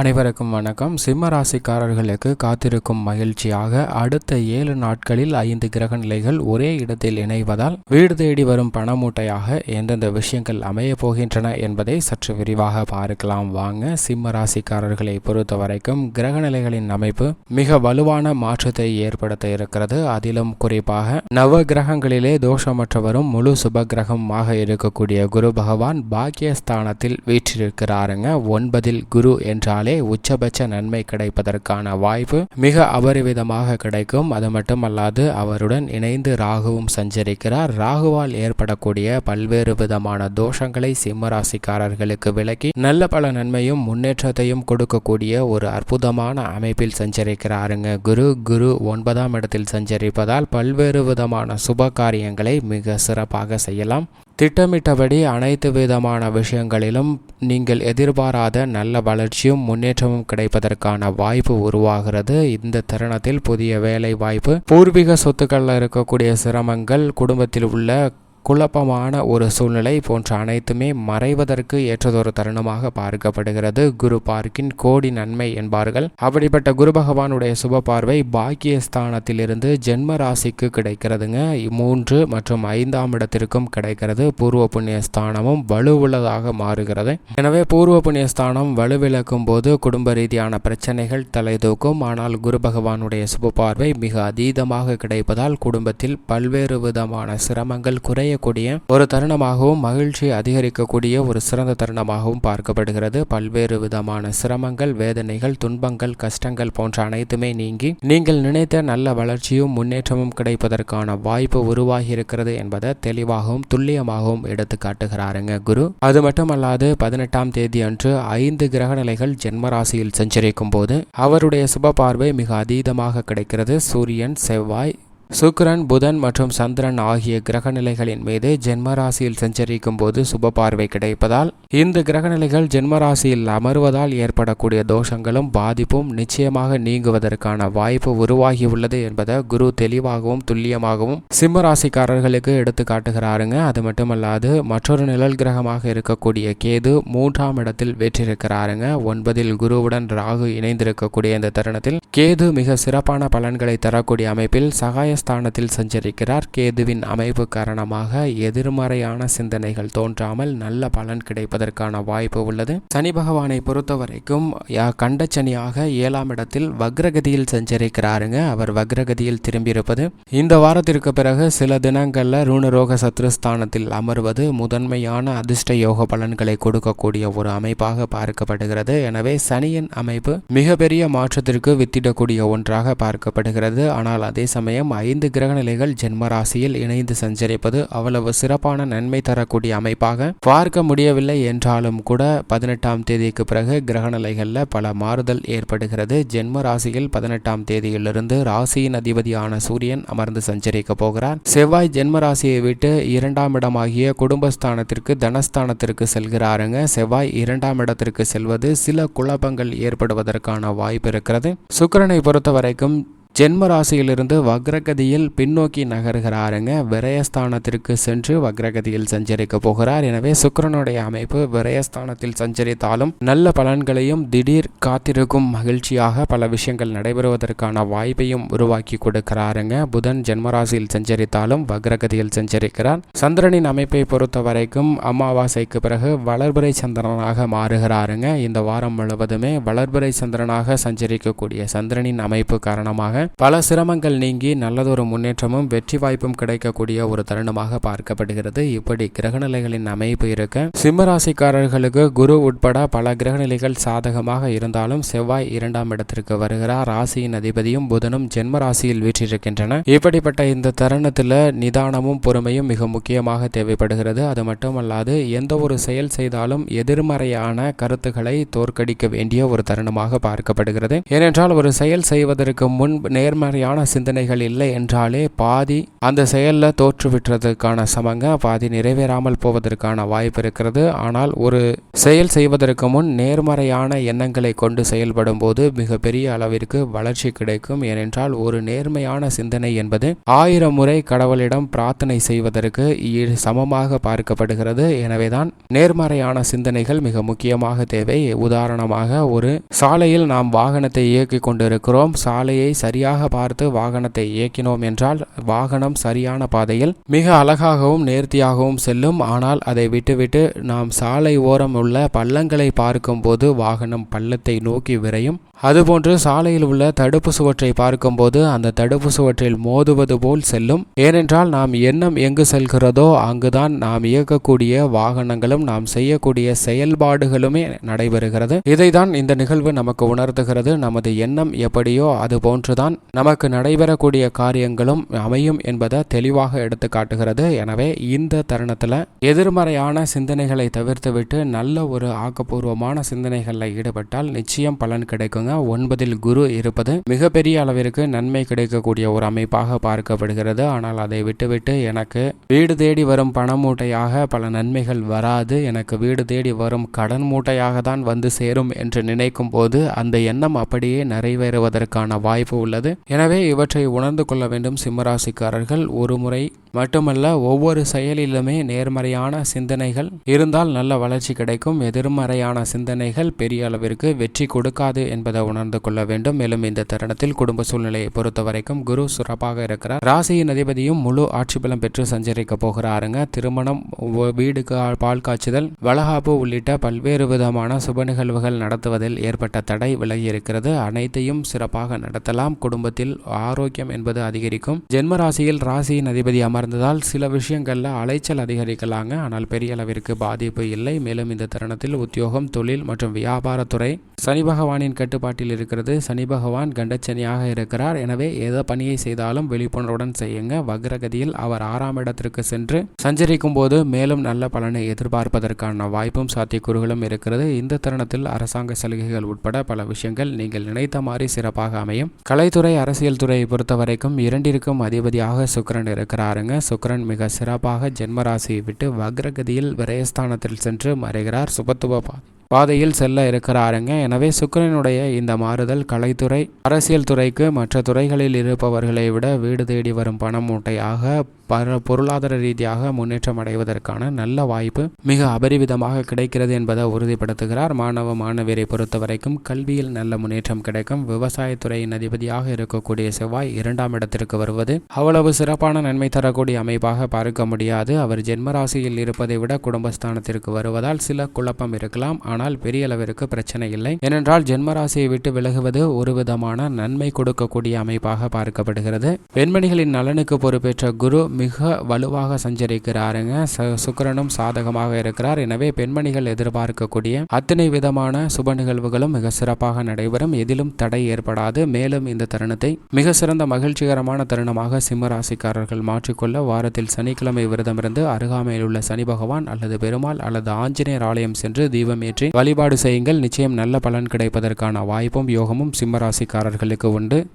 அனைவருக்கும் வணக்கம். சிம்ம ராசிக்காரர்களுக்கு காத்திருக்கும் மகிழ்ச்சியாக அடுத்த ஏழு நாட்களில் ஐந்து கிரக நிலைகள் ஒரே இடத்தில் இணைவதால் வீடு தேடி வரும் பணமூட்டையாக எந்தெந்த விஷயங்கள் அமைய போகின்றன என்பதை சற்று விரிவாக பார்க்கலாம். வாங்க சிம்ம ராசிக்காரர்களை பொறுத்த வரைக்கும் கிரக நிலைகளின் அமைப்பு மிக வலுவான மாற்றத்தை ஏற்படுத்த இருக்கிறது. அதிலும் குறிப்பாக நவ கிரகங்களிலே தோஷமற்றவரும் முழு சுப கிரகமாக இருக்கக்கூடிய குரு பகவான் பாக்கியஸ்தானத்தில் வீற்றிருக்கிறாருங்க. ஒன்பதில் குரு என்றால் உச்சபட்ச நன்மை கிடைப்பதற்கான வாய்ப்பு மிக அபரிவிதமாக கிடைக்கும். அது மட்டுமல்லாது அவருடன் இணைந்து ராகுவும் சஞ்சரிக்கிறார். ராகுவால் ஏற்படக்கூடிய பல்வேறு விதமான தோஷங்களை சிம்ம ராசிக்காரர்களுக்கு விலக்கி நல்ல பல நன்மையும் முன்னேற்றத்தையும் கொடுக்கக்கூடிய ஒரு அற்புதமான அமைப்பில் சஞ்சரிக்கிறாருங்க குரு. குரு ஒன்பதாம் இடத்தில் சஞ்சரிப்பதால் பல்வேறு விதமான சுப காரியங்களை மிக சிறப்பாக செய்யலாம். திட்டமிட்டபடி அனைத்து விதமான விஷயங்களிலும் நீங்கள் எதிர்பாராத நல்ல வளர்ச்சியும் முன்னேற்றமும் கிடைப்பதற்கான வாய்ப்பு உருவாகிறது. இந்த தருணத்தில் புதிய வேலை வாய்ப்பு பூர்வீக சொத்துக்களில் இருக்கக்கூடிய சிரமங்கள் குடும்பத்தில் உள்ள குழப்பமான ஒரு சூழ்நிலை போன்ற அனைத்துமே மறைவதற்கு ஏற்றதொரு தருணமாக பார்க்கப்படுகிறது. குரு பார்க்கின் கோடி நன்மை என்பார்கள். அப்படிப்பட்ட குரு பகவானுடைய சுப பார்வை பாக்கியஸ்தானத்திலிருந்து ஜென்ம ராசிக்கு கிடைக்கிறதுங்க. மூன்று மற்றும் ஐந்தாம் இடத்திற்கும் கிடைக்கிறது. பூர்வ புண்ணிய ஸ்தானமும் வலுவுள்ளதாக மாறுகிறது. எனவே பூர்வ புண்ணிய ஸ்தானம் வலுவிழக்கும் போது குடும்ப ரீதியான பிரச்சனைகள் தலை தூக்கும். ஆனால் குரு பகவானுடைய சுப பார்வை மிக அதீதமாக கிடைப்பதால் குடும்பத்தில் பல்வேறு விதமான சிரமங்கள் குறையக்கூடிய ஒரு தருணமாகவும் மகிழ்ச்சி அதிகரிக்கக்கூடிய ஒரு சிறந்த தருணமாகவும் பார்க்கப்படுகிறது. பல்வேறு விதமான சிரமங்கள் வேதனைகள் துன்பங்கள் கஷ்டங்கள் போன்ற அனைத்துமே நீங்கி நீங்கள் நினைத்த நல்ல வளர்ச்சியும் முன்னேற்றமும் கிடைப்பதற்கான வாய்ப்பு உருவாகி இருக்கிறது என்பதை தெளிவாகவும் துல்லியமாகவும் எடுத்து காட்டுகிறாருங்க குரு. அது மட்டுமல்லாது பதினெட்டாம் தேதி அன்று ஐந்து கிரக நிலைகள் ஜென்மராசியில் சஞ்சரிக்கும் போது அவருடைய சுப பார்வை மிக அதீதமாக கிடைக்கிறது. சூரியன் செவ்வாய் சுக்கிரன் புதன் மற்றும் சந்திரன் ஆகிய கிரகநிலைகளின் மீது ஜென்மராசியில் சஞ்சரிக்கும் போது சுப பார்வை கிடைப்பதால் இந்த கிரகநிலைகள் ஜென்மராசியில் அமர்வதால் ஏற்படக்கூடிய தோஷங்களும் பாதிப்பும் நிச்சயமாக நீங்குவதற்கான வாய்ப்பு உருவாகியுள்ளது என்பதை குரு தெளிவாகவும் துல்லியமாகவும் சிம்ம ராசிக்காரர்களுக்கு எடுத்து காட்டுகிறாருங்க. அது மட்டுமல்லாது மற்றொரு நிழல் கிரகமாக இருக்கக்கூடிய கேது மூன்றாம் இடத்தில் வெற்றிருக்கிறாருங்க. ஒன்பதில் குருவுடன் ராகு இணைந்திருக்கக்கூடிய இந்த தருணத்தில் கேது மிக சிறப்பான பலன்களை தரக்கூடிய அமைப்பில் சகாய ஸ்தானத்தில் சஞ்சரிக்கிறார். கேதுவின் அமைப்பு காரணமாக எதிர்மறையான சிந்தனைகள் தோன்றாமல் நல்ல பலன் கிடைப்பதற்கான வாய்ப்பு உள்ளது. சனி பகவானை பொறுத்தவரைக்கும் கண்டச்சனியாக ஏழாம் இடத்தில் வக்ரகதியில் சஞ்சரிக்கிறாருங்க. அவர் வக்ரகதியில் திரும்பியிருப்பது. இந்த வாரத்திற்கு பிறகு சில தினங்களில் ரூணரோக சத்ருஸ்தானத்தில் அமர்வது முதன்மையான அதிர்ஷ்ட யோக பலன்களை கொடுக்கக்கூடிய ஒரு அமைப்பாக பார்க்கப்படுகிறது. எனவே சனியின் அமைப்பு மிகப்பெரிய மாற்றத்திற்கு வித்திடக்கூடிய ஒன்றாக பார்க்கப்படுகிறது. ஆனால் அதே சமயம் ஐந்து கிரக நிலைகள் ஜென்ம ராசியில் இணைந்து சஞ்சரிப்பது அவ்வளவு சிறப்பான நன்மை தரக்கூடிய அமைப்பாக பார்க்க முடியவில்லை என்றாலும் கூட பதினெட்டாம் தேதிக்கு பிறகு கிரக நிலைகளில் பல மாறுதல் ஏற்படுகிறது. ஜென்ம ராசியில் பதினெட்டாம் தேதியிலிருந்து ராசியின் அதிபதியான சூரியன் அமர்ந்து சஞ்சரிக்க போகிறார். செவ்வாய் ஜென்ம ராசியை விட்டு இரண்டாம் இடமாகிய குடும்பஸ்தானத்திற்கு தனஸ்தானத்திற்கு செல்கிறாருங்க. செவ்வாய் இரண்டாம் இடத்திற்கு செல்வது சில குழப்பங்கள் ஏற்படுவதற்கான வாய்ப்பு இருக்கிறது. சுக்கரனை பொறுத்த வரைக்கும் ஜென்ம ராசியிலிருந்து வக்ரகதியில் பின்னோக்கி நகர்கிறாருங்க. விரயஸ்தானத்திற்கு சென்று வக்ரகதியில் சஞ்சரிக்க போகிறார். எனவே சுக்கரனுடைய அமைப்பு விரயஸ்தானத்தில் சஞ்சரித்தாலும் நல்ல பலன்களையும் திடீர் காத்திருக்கும் மகிழ்ச்சியாக பல விஷயங்கள் நடைபெறுவதற்கான வாய்ப்பையும் உருவாக்கி கொடுக்கிறாருங்க. புதன் ஜென்மராசியில் சஞ்சரித்தாலும் வக்ரகதியில் சஞ்சரிக்கிறார். சந்திரனின் அமைப்பை பொறுத்த வரைக்கும் அமாவாசைக்கு பிறகு வளர்பிறை சந்திரனாக மாறுகிறாருங்க. இந்த வாரம் முழுவதுமே வளர்பிறை சந்திரனாக சஞ்சரிக்கக்கூடிய சந்திரனின் அமைப்பு காரணமாக பல சிரமங்கள் நீங்கி நல்லதொரு முன்னேற்றமும் வெற்றி வாய்ப்பும் கிடைக்கக்கூடிய ஒரு தருணமாக பார்க்கப்படுகிறது. இப்படி கிரகநிலைகளின் அமைப்பு இருக்க சிம்மராசிக்காரர்களுக்கு குரு உட்பட பல கிரகநிலைகள் சாதகமாக இருந்தாலும் செவ்வாய் இரண்டாம் இடத்திற்கு வருகிறார். ராசியின் அதிபதியும் புதனும் ஜென்ம ராசியில் வீற்றிருக்கின்றன. இப்படிப்பட்ட இந்த தருணத்தில் நிதானமும் பொறுமையும் மிக முக்கியமாக தேவைப்படுகிறது. அது மட்டுமல்லாது எந்த ஒரு செயல் செய்தாலும் எதிர்மறையான கருத்துக்களை தோற்கடிக்க வேண்டிய ஒரு தருணமாக பார்க்கப்படுகிறது. ஏனென்றால் ஒரு செயல் செய்வதற்கு முன் நேர்மறையான சிந்தனைகள் இல்லை என்றாலே பாதி அந்த செயலில் தோற்றுவிட்டுறதுக்கான சமங்க பாதி நிறைவேறாமல் போவதற்கான வாய்ப்பு இருக்கிறது. ஆனால் ஒரு செயல் செய்வதற்கு முன் நேர்மறையான எண்ணங்களை கொண்டு செயல்படும் போது மிகப்பெரிய அளவிற்கு வளர்ச்சி கிடைக்கும். ஏனென்றால் ஒரு நேர்மையான சிந்தனை என்பது ஆயிரம் முறை கடவுளிடம் பிரார்த்தனை செய்வதற்கு சமமாக பார்க்கப்படுகிறது. எனவேதான் நேர்மறையான சிந்தனைகள் மிக முக்கியமாக தேவை. உதாரணமாக ஒரு சாலையில் நாம் வாகனத்தை இயக்கிக் கொண்டிருக்கிறோம். சாலையை சரி சரியாக பார்த்து வாகனத்தை இயக்கினோம் என்றால் வாகனம் சரியான பாதையில் மிக அழகாகவும் நேர்த்தியாகவும் செல்லும். ஆனால் அதை விட்டுவிட்டு நாம் சாலை ஓரம் உள்ள பள்ளங்களை பார்க்கும்போது வாகனம் பள்ளத்தை நோக்கி விரையும். அதுபோன்று சாலையில் உள்ள தடுப்பு சுவற்றை பார்க்கும்போது அந்த தடுப்பு சுவற்றில் மோதுவது போல் செல்லும். ஏனென்றால் நாம் எண்ணம் எங்கு செல்கிறதோ அங்குதான் நாம் இயக்கக்கூடிய வாகனங்களும் நாம் செய்யக்கூடிய செயல்பாடுகளுமே நடைபெறுகிறது. இதைதான் இந்த நிகழ்வு நமக்கு உணர்த்துகிறது. நமது எண்ணம் எப்படியோ அது போன்றுதான் நமக்கு நடைபெறக்கூடிய காரியங்களும் அமையும் என்பதை தெளிவாக எடுத்து காட்டுகிறது. எனவே இந்த தருணத்தில் எதிர்மறையான சிந்தனைகளை தவிர்த்துவிட்டு நல்ல ஒரு ஆக்கப்பூர்வமான சிந்தனைகளில் ஈடுபட்டால் நிச்சயம் பலன் கிடைக்குங்க. ஒன்பதில் குரு இருப்பது மிகப்பெரிய அளவிற்கு நன்மை கிடைக்கக்கூடிய ஒரு அமைப்பாக பார்க்கப்படுகிறது. ஆனால் அதை விட்டுவிட்டு எனக்கு வீடு தேடி வரும் பண மூட்டையாக பல நன்மைகள் வராது. எனக்கு வீடு தேடி வரும் கடன் மூட்டையாக தான் வந்து சேரும் என்று நினைக்கும் போது அந்த எண்ணம் அப்படியே நிறைவேறுவதற்கான வாய்ப்பு உள்ளது. எனவே இவற்றை உணர்ந்து கொள்ள வேண்டும் சிம்மராசிக்காரர்கள். ஒரு முறை மட்டுமல்ல ஒவ்வொரு செயலிலுமே நேர்மறையான சிந்தனைகள் இருந்தால் நல்ல வளர்ச்சி கிடைக்கும். எதிர்மறையான சிந்தனைகள் பெரிய அளவிற்கு வெற்றி கொடுக்காது என்பதை உணர்ந்து கொள்ள வேண்டும். மேலும் இந்த தருணத்தில் குடும்ப சூழ்நிலையை பொறுத்த வரைக்கும் குரு சிறப்பாக இருக்கிறார். ராசியின் அதிபதியும் முழு ஆட்சி பலம் பெற்று சஞ்சரிக்க போகிறாருங்க. திருமணம் வீடு பால் காய்ச்சுதல் வளகாப்பு உள்ளிட்ட பல்வேறு விதமான சுப நிகழ்வுகள் நடத்துவதில் ஏற்பட்ட தடை விலகி இருக்கிறது. அனைத்தையும் சிறப்பாக நடத்தலாம். குடும்பத்தில் ஆரோக்கியம் என்பது அதிகரிக்கும். ஜென்ம ராசியில் ராசியின் அதிபதி அமர்ந்ததால் சில விஷயங்களில் அலைச்சல் அதிகரிக்கலாங்க. ஆனால் பெரிய அளவிற்கு பாதிப்பு இல்லை. மேலும் இந்த தருணத்தில் உத்தியோகம் தொழில் மற்றும் வியாபாரத்துறை சனி பகவானின் கட்டுப்பாட்டில் இருக்கிறது. சனி பகவான் கண்டச்சனியாக இருக்கிறார். எனவே எதை பணியை செய்தாலும் விழிப்புணர்வுடன் செய்யுங்க. வக்ரகதியில் அவர் ஆறாம் இடத்திற்கு சென்று சஞ்சரிக்கும் போது மேலும் நல்ல பலனை எதிர்பார்ப்பதற்கான வாய்ப்பும் சாத்தியக்கூறுகளும் இருக்கிறது. இந்த தருணத்தில் அரசாங்க சலுகைகள் உட்பட பல விஷயங்கள் நீங்கள் நினைத்த மாதிரி சிறப்பாக அமையும். கலைத்துறை அரசியல் துறையை பொறுத்த வரைக்கும் இரண்டிற்கும் அதிபதியாக சுக்கிரன் இருக்கிறாருங்க. சுக்கரன் மிக சிறப்பாக ஜென்மராசியை விட்டு வக்ரகதியில் விரயஸ்தானத்தில் சென்று மறைகிறார். சுபத்துவ பாதையில் செல்ல இருக்கிறாருங்க. எனவே சுக்கரனுடைய இந்த மாறுதல் கலைத்துறை அரசியல் துறைக்கு மற்ற துறைகளில் இருப்பவர்களை விட வீடு தேடி வரும் பணமூட்டையாக பல பர பொருளாதார ரீதியாக முன்னேற்றம் அடைவதற்கான நல்ல வாய்ப்பு மிக அபரிவிதமாக கிடைக்கிறது என்பதை உறுதிப்படுத்துகிறார். மாணவ மாணவியரை பொறுத்த வரைக்கும் கல்வியில் நல்ல முன்னேற்றம் கிடைக்கும். விவசாயத்துறையின் அதிபதியாக இருக்கக்கூடிய செவ்வாய் இரண்டாம் இடத்திற்கு வருவது அவ்வளவு சிறப்பான நன்மை தரக்கூடிய அமைப்பாக பார்க்க முடியாது. அவர் ஜென்மராசியில் இருப்பதை விட குடும்பஸ்தானத்திற்கு வருவதால் சில குழப்பம் இருக்கலாம். ஆனால் பெரிய அளவிற்கு பிரச்சனை இல்லை. ஏனென்றால் ஜென்மராசியை விட்டு விலகுவது ஒரு விதமான நன்மை கொடுக்கக்கூடிய அமைப்பாக பார்க்கப்படுகிறது. பெண்மணிகளின் நலனுக்கு பொறுப்பேற்ற குரு மிக வலுவாக சஞ்சரிக்கிறாருங்க. ச- சுக்கிரனும் சாதகமாக இருக்கிறார். எனவே பெண்மணிகள் எதிர்பார்க்கக்கூடிய அத்தனை விதமான சுப நிகழ்வுகளும் மிக சிறப்பாக நடைபெறும். எதிலும் தடை ஏற்படாது. மேலும் இந்த தருணத்தை மிக சிறந்த மகிழ்ச்சிகரமான தருணமாக சிம்மராசிக்காரர்கள் மாற்றிக்கொள்ள வாரத்தில் சனிக்கிழமை விரதமிருந்து அருகாமையில் உள்ள சனி பகவான் அல்லது பெருமாள் அல்லது ஆஞ்சநேயர் ஆலயம் சென்று தீபம் ஏற்றி வழிபாடு செய்யுங்கள். நிச்சயம் நல்ல பலன் கிடைப்பதற்கான வாய்ப்பும் யோகமும் சிம்மராசிக்காரர்களுக்கு உண்டு.